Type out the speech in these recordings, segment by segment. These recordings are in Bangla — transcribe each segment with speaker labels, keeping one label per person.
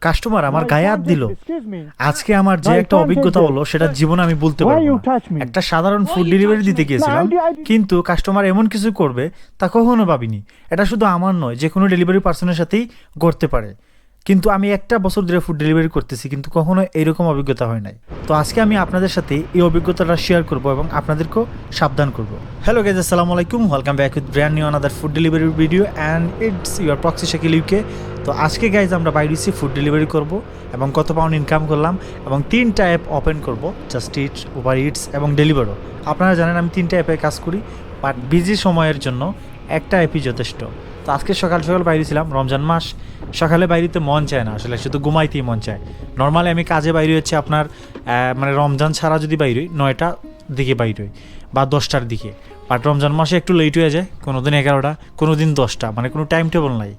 Speaker 1: কাস্টমার আমার গায়ে হাত দিল। আজকে আমার যে একটা অভিজ্ঞতা হলো সেটা জীবনে আমি বলতে পারব? একটা সাধারণ ফুড ডেলিভারি দিতে গিয়েছিলাম কিন্তু কাস্টমার এমন কিছু করবে তা কখনো ভাবিনি। এটা শুধু আমার নয় যে কোনো ডেলিভারি পার্সনের সাথেই করতে পারে। কিন্তু আমি একটা বছর ধরে ফুড ডেলিভারি করতেছি, কিন্তু কখনো এইরকম অভিজ্ঞতা হয় নাই। তো আজকে আমি আপনাদের সাথে এই অভিজ্ঞতাটা শেয়ার করব এবং আপনাদেরকেও সাবধান করব। হ্যালো গেজ আসসালামু আলাইকুম। Welcome back with brand new another food delivery video and it's your proxy Shakil UK তো আজকে গাইজ আমরা বাইরেছি ফুড ডেলিভারি করব এবং কত পাউন্ড ইনকাম করলাম এবং তিনটা অ্যাপ ওপেন করব জাস্ট ইটস উবার ইটস এবং ডেলিভারও আপনারা জানেন আমি তিনটা অ্যাপে কাজ করি বাট বিজি সময়ের জন্য একটা অ্যাপই যথেষ্ট। তো আজকে সকাল সকাল বাইরে ছিলাম, রমজান মাস। সকালে বাইরেতে মন চায় না, আসলে শুধু ঘুমাইতেই মন চায়। নর্মালি আমি কাজে বাইরে হচ্ছে আপনার মানে রমজান ছাড়া যদি বাইরে হই, নয়টা দিকে বাইরে হই বা দশটার দিকে। বাট রমজান মাসে একটু লেট হয়ে যায় কোনো দিন এগারোটা কোনো দিন দশটা মানে কোনো টাইম টেবল নাই।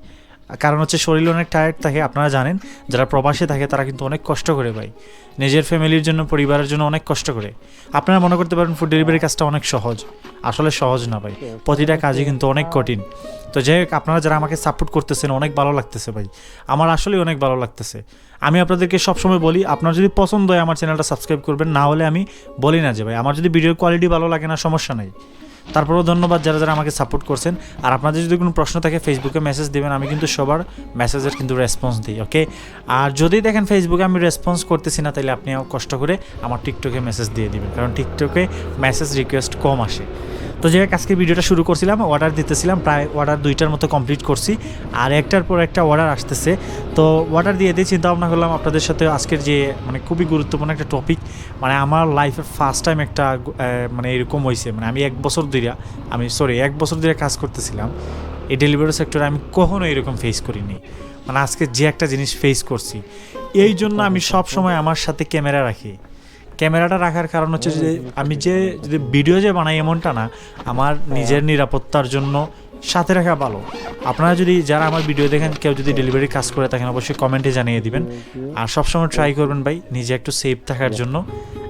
Speaker 1: কারণ হচ্ছে শরীর অনেক টায়ার্ড থাকে আপনারা জানেন যারা প্রবাসে থাকে তারা কিন্তু অনেক কষ্ট করে ভাই। নিজের ফ্যামিলির জন্য পরিবারের জন্য অনেক কষ্ট করে। আপনারা মনে করতে পারেন ফুড ডেলিভারি কাজটা অনেক সহজ। আসলে সহজ না ভাই। প্রতিটা কাজই কিন্তু অনেক কঠিন। তো যাই হোক আপনারা যারা আমাকে সাপোর্ট করতেছেন অনেক ভালো লাগতেছে ভাই। আমার আসলে অনেক ভালো লাগতেছে। আমি আপনাদেরকে সবসময় বলি আপনার যদি পছন্দ হয় আমার চ্যানেলটা সাবস্ক্রাইব করবেন না হলে আমি বলি না যে ভাই আমার যদি ভিডিওর কোয়ালিটি ভালো লাগে না সমস্যা নেই। তারপরেও ধন্যবাদ যারা যারা আমাকে সাপোর্ট করছেন। আর আপনাদের যদি কোনো প্রশ্ন থাকে ফেসবুকে মেসেজ দেবেন, আমি কিন্তু সবার মেসেজের কিন্তু রেসপন্স দিই ওকে আর যদি দেখেন ফেসবুকে আমি রেসপন্স করতেছি না, তাহলে আপনি কষ্ট করে আমার টিকটকে মেসেজ দিয়ে দিবেন। কারণ টিকটকে মেসেজ রিকোয়েস্ট কম আসে। তো হোক আজকে ভিডিওটা শুরু করছিলাম অর্ডার দিতেছিলাম, প্রায় অর্ডার দুইটার মতো কমপ্লিট করছি। আর একটার পর একটা অর্ডার আসতেছে। তো অর্ডার দিয়ে দিয়ে চিন্তা ভাবনা করলাম আপনাদের সাথে আজকের যে মানে খুবই গুরুত্বপূর্ণ একটা টপিক মানে আমার লাইফের ফার্স্ট টাইম একটা মানে এরকম হয়েছে মানে আমি এক বছর ধরে আমি সরি এক বছর ধরে কাজ করতেছিলাম। এই ডেলিভারি সেক্টরে আমি কখনো এরকম ফেস করিনি। মানে আজকে যে একটা জিনিস ফেস করছি। এই জন্য আমি সব সময় আমার সাথে ক্যামেরা রাখি। ক্যামেরাটা রাখার কারণ হচ্ছে যে আমি যে যদি ভিডিও যে বানাই এমনটা না, আমার নিজের নিরাপত্তার জন্য সাথে রাখা ভালো। আপনারা যদি যারা আমার ভিডিও দেখেন, কেউ যদি ডেলিভারি কাজ করে থাকেন, অবশ্যই কমেন্টে জানিয়ে দিবেন। আর সবসময় ট্রাই করবেন ভাই, নিজে একটু সেফ থাকার জন্য।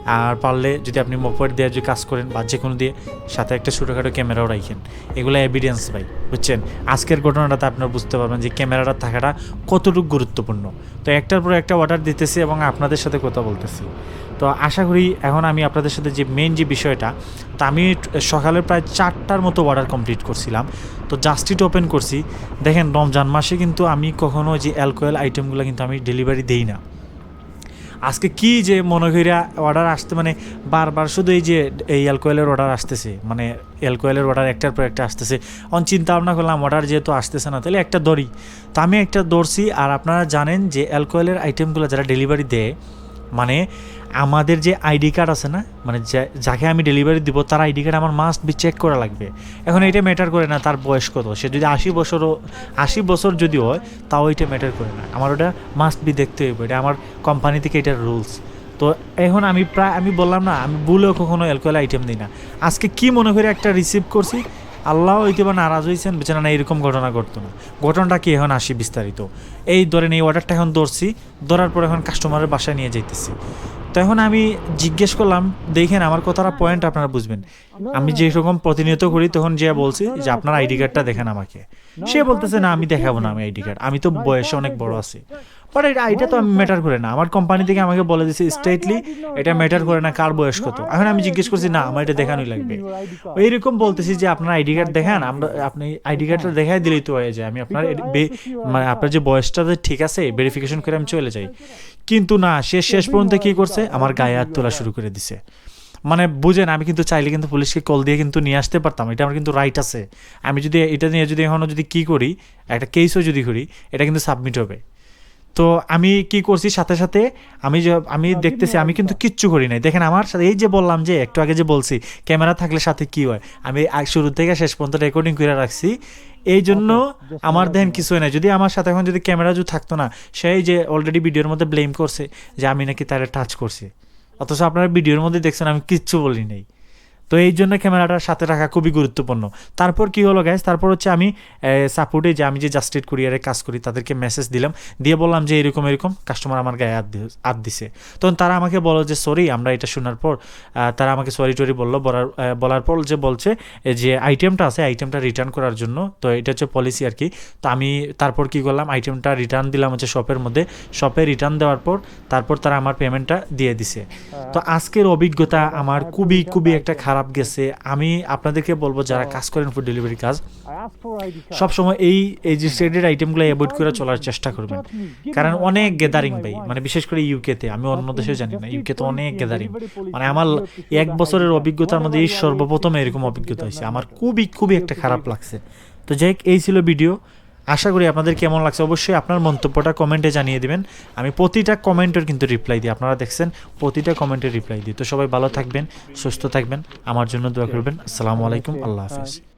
Speaker 1: আর পারলে যদি আপনি মোবাইল দিয়ে যদি কাজ করেন বা যে কোনো দিয়ে, সাথে একটা ছোটোখাটো ক্যামেরাও রাখেন এগুলো এভিডেন্স ভাই, বুঝছেন? আজকের ঘটনাটাতে আপনারা বুঝতে পারবেন যে ক্যামেরাটা থাকাটা কতটুকু গুরুত্বপূর্ণ। তো একটার পর একটা অর্ডার দিতেছি এবং আপনাদের সাথে কথা বলতেছি। তো আশা করি এখন আমি আপনাদের সাথে যে মেন যে বিষয়টা, তো আমি সকালে প্রায় চারটার মতো অর্ডার কমপ্লিট করছিলাম। তো জাস্টিট ওপেন করছি। দেখেন, রমজান মাসে কিন্তু আমি কখনো যে অ্যালকোহল আইটেমগুলো কিন্তু আমি ডেলিভারি দেই না। আজকে কি যে মনে করিয়া অর্ডার আসতে মানে বারবার শুধু এই যে এই অ্যালকোয়েলের অর্ডার আসতেছে মানে অ্যালকোয়েলের অর্ডার একটার পর একটা আসতেছে। অন চিন্তা ভাবনা করলাম অর্ডার যেহেতু আসতেছে না, তাহলে একটা দড়ি। তো আমি একটা দৌড়ছি, আর আপনারা জানেন যে অ্যালকোয়েলের আইটেমগুলো যারা ডেলিভারি দেয় মানে আমাদের যে আইডি কার্ড আছে না মানে যাকে আমি ডেলিভারি দিব, তার আইডি কার্ড আমার মাস্ট বি চেক করা লাগবে। এখন এটা ম্যাটার করে না, তার বয়স কত। সে যদি আশি বছরও, আশি বছর যদি হয়, তাও এটা ম্যাটার করে না। আমার ওটা মাস্ট বি দেখতে হইব। এটা আমার কোম্পানি থেকে এটার রুলস তো এখন আমি প্রায়, আমি বললাম না, আমি ভুলেও কখনো অ্যালকোহল আইটেম দিই না। আজকে কি মনে করে একটা রিসিভ করছি? আল্লাহ হইতে বা নারাজ হয়েছেন বেচারা না এরকম ঘটনা ঘটতো না। ঘটনাটা কি এখন আসি বিস্তারিত? এই ধরেন এই অর্ডারটা এখন ধরছি, ধরার পর এখন কাস্টমারের বাসায় নিয়ে যাইতেছি। তো এখন আমি জিজ্ঞেস করলাম, দেখেন আমার কথাটা পয়েন্ট আপনারা বুঝবেন। আমি যে রকম প্রতিনিয়ত করি, তখন যে বলছি যে আপনার আইডি কার্ডটা দেখেন আমাকে। সে বলতেছে, না, আমি দেখাবো না আমি আইডি কার্ড আমি তো বয়সে অনেক বড় আছি। বাট এটা এটা তো ম্যাটার করে না। আমার কোম্পানি থেকে আমাকে বলে দিচ্ছে স্ট্রেটলি এটা ম্যাটার করে না কার বয়স কত এখন আমি জিজ্ঞেস করছি, না, আমার এটা দেখানোই লাগবে। এইরকম বলতেছি যে, আপনার আইডি কার্ড দেখান, আমরা, আপনি আইডি কার্ডটা দেখাই দিলেই তো হয়ে যায়। আমি আপনার মানে আপনার যে বয়সটা ঠিক আছে ভেরিফিকেশন করে আমি চলে যাই। কিন্তু না, সে শেষ পর্যন্ত কি করছে? আমার গায়ে হাত তোলা শুরু করে দিছে। মানে বুঝেন, আমি কিন্তু চাইলে কিন্তু পুলিশকে কল দিয়ে কিন্তু নিয়ে আসতে পারতাম। এটা আমার কিন্তু রাইট আছে। আমি যদি এটা নিয়ে যদি এখনও যদি কি করি, একটা কেসও যদি করি, এটা কিন্তু সাবমিট হবে। তো আমি কি করছি? সাথে সাথে আমি যে আমি দেখতেছি আমি কিন্তু কিচ্ছু করি নাই। দেখেন আমার সাথে এই যে বললাম যে একটু আগে যে বলছি ক্যামেরা থাকলে সাথে কি হয়? আমি শুরু থেকে শেষ পর্যন্ত রেকর্ডিং করে রাখছি। এই জন্য আমার দেখেন কিছুই নাই। যদি আমার সাথে এখন যদি ক্যামেরা যদি থাকতো না সেই যে অলরেডি ভিডিওর মধ্যে ব্লেম করছে যে আমি নাকি তারে টাচ করছি। অথচ আপনারা ভিডিওর মধ্যে দেখছেন আমি কিচ্ছু বলি নাই। তো এই জন্য ক্যামেরাটার সাথে রাখা খুবই গুরুত্বপূর্ণ। তারপর কি হলো গ্যাস তারপর হচ্ছে আমি সাপোর্টে যে আমি যে জাস্টেড কুরিয়ারে কাজ করি তাদেরকে মেসেজ দিলাম। দিয়ে বললাম যে এরকম এরকম কাস্টমার আমার গায়ে হাত দি- দিছে। তখন তারা আমাকে বলো যে সরি আমরা এটা শোনার পর তারা আমাকে সরি টরি বলল। বলার বলার পর যে বলছে যে আইটেমটা আছে আইটেমটা রিটার্ন করার জন্য তো এটা হচ্ছে পলিসি আর কি। তো আমি তারপর কি করলাম আইটেমটা রিটার্ন দিলাম হচ্ছে শপের মধ্যে। শপে রিটার্ন দেওয়ার পর তারপর তারা আমার পেমেন্টটা দিয়ে দিছে। তো আজকের অভিজ্ঞতা আমার খুবই খুবই একটা খারাপ গেছে আমি আপনাদেরকে বলব যারা কাজ করেন ফুড ডেলিভারি কাজ সবসময় এই এই যে ট্রেডেড আইটেমগুলো অ্যাভয়েড করে চলার চেষ্টা করবেন। কারণ অনেক গ্যাদারিং ভাই মানে বিশেষ করে ইউকেতে আমি অন্য দেশে জানি না ইউকেতে অনেক গ্যাদারিং মানে আমার এক বছরের অভিজ্ঞতার মধ্যে এই সর্বপ্রথম এরকম অভিজ্ঞতা হয়েছে। আমার খুবই খুবই একটা খারাপ লাগছে। তো যাই এই ছিল ভিডিও আশা করি আপনাদের কেমন লাগছে? অবশ্যই আপনার মন্তব্যটা কমেন্টে জানিয়ে দেবেন। আমি প্রতিটা কমেন্টের কিন্তু রিপ্লাই দিই। আপনারা দেখছেন, প্রতিটা কমেন্টের রিপ্লাই দিই। তো সবাই ভালো থাকবেন, সুস্থ থাকবেন। আমার জন্য দোয়া করবেন। আসসালামু আলাইকুম। আল্লাহ হাফিজ।